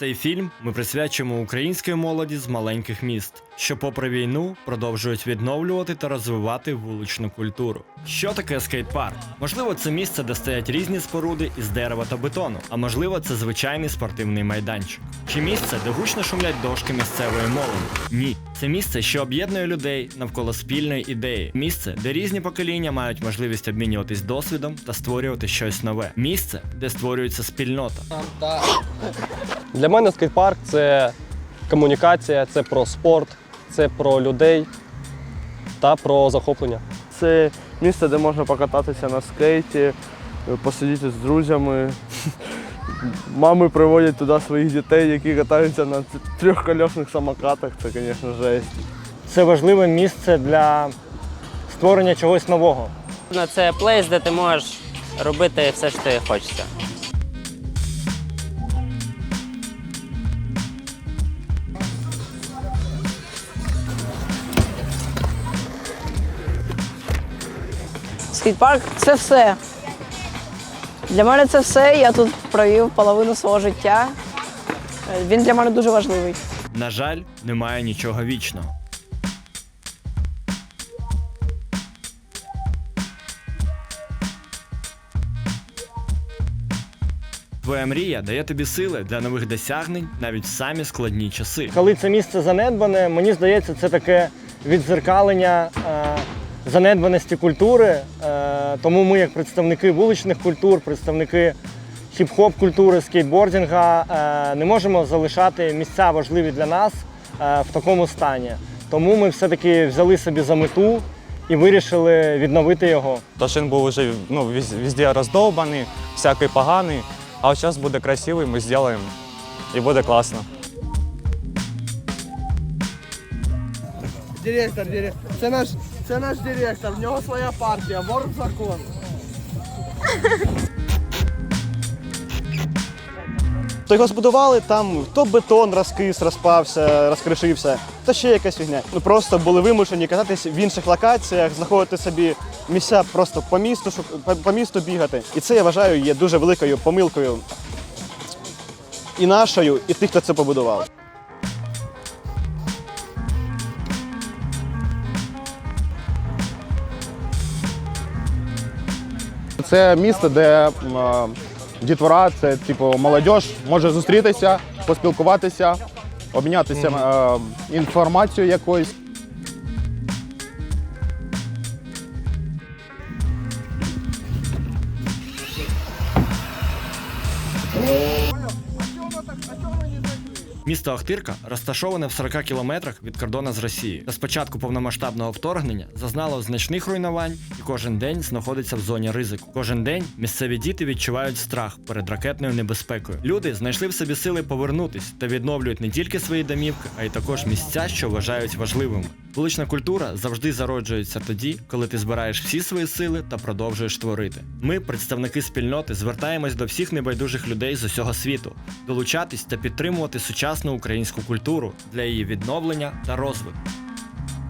Цей фільм ми присвячуємо українській молоді з маленьких міст, що, попри війну, продовжують відновлювати та розвивати вуличну культуру. Що таке скейт-парк? Можливо, це місце, де стоять різні споруди із дерева та бетону, а можливо, це звичайний спортивний майданчик. Чи місце, де гучно шумлять дошки місцевої молоді? Ні, це місце, що об'єднує людей навколо спільної ідеї. Місце, де різні покоління мають можливість обмінюватись досвідом та створювати щось нове. Місце, де створюється спільнота. Для мене скейт-парк це комунікація, це про спорт, це про людей та про захоплення. Це місце, де можна покататися на скейті, посидіти з друзями. Мами приводять туди своїх дітей, які катаються на трьохкольосних самокатах. Це, звісно, жесть. Це важливе місце для створення чогось нового. Ну, Це плейс, де ти можеш робити все, що ти хочеться. Скейт-парк це все. Для мене це все. Я тут провів половину свого життя. Він для мене дуже важливий. На жаль, немає нічого вічного. Твоя мрія дає тобі сили для нових досягнень навіть в самі складні часи. Коли це місце занедбане, мені здається, це таке віддзеркалення е, занедбаності культури. Е, тому ми, як представники вуличних культур, представники хіп-хоп культури, скейтбордінга, е, не можемо залишати місця важливі для нас е, в такому стані. Тому ми все-таки взяли собі за мету і вирішили відновити його. Тож він був вже ну, везде роздовбаний, всякий поганий. А зараз буде красивий, ми зробимо і буде класно. Директор, директор. Це наш, це наш директор, в нього своя партія, вор в закон. То його збудували, там то бетон розкис, розпався, розкришився, то ще якась фігня. Ну просто були вимушені кататись в інших локаціях, знаходити собі місця просто по місту, шук- по, по місту бігати. І це я вважаю є дуже великою помилкою і нашою, і тих, хто це побудував. Це місце, де дітвора, це типу молодь може зустрітися, поспілкуватися, обмінятися інформацією якоюсь. Місто Ахтирка розташоване в 40 кілометрах від кордону з Росією. Та з початку повномасштабного вторгнення зазнало значних руйнувань і кожен день знаходиться в зоні ризику. Кожен день місцеві діти відчувають страх перед ракетною небезпекою. Люди знайшли в собі сили повернутись та відновлюють не тільки свої домівки, а й також місця, що вважають важливими. Вулична культура завжди зароджується тоді, коли ти збираєш всі свої сили та продовжуєш творити. Ми, представники спільноти, звертаємось до всіх небайдужих людей з усього світу, долучатись та підтримувати сучасну українську культуру для її відновлення та розвитку.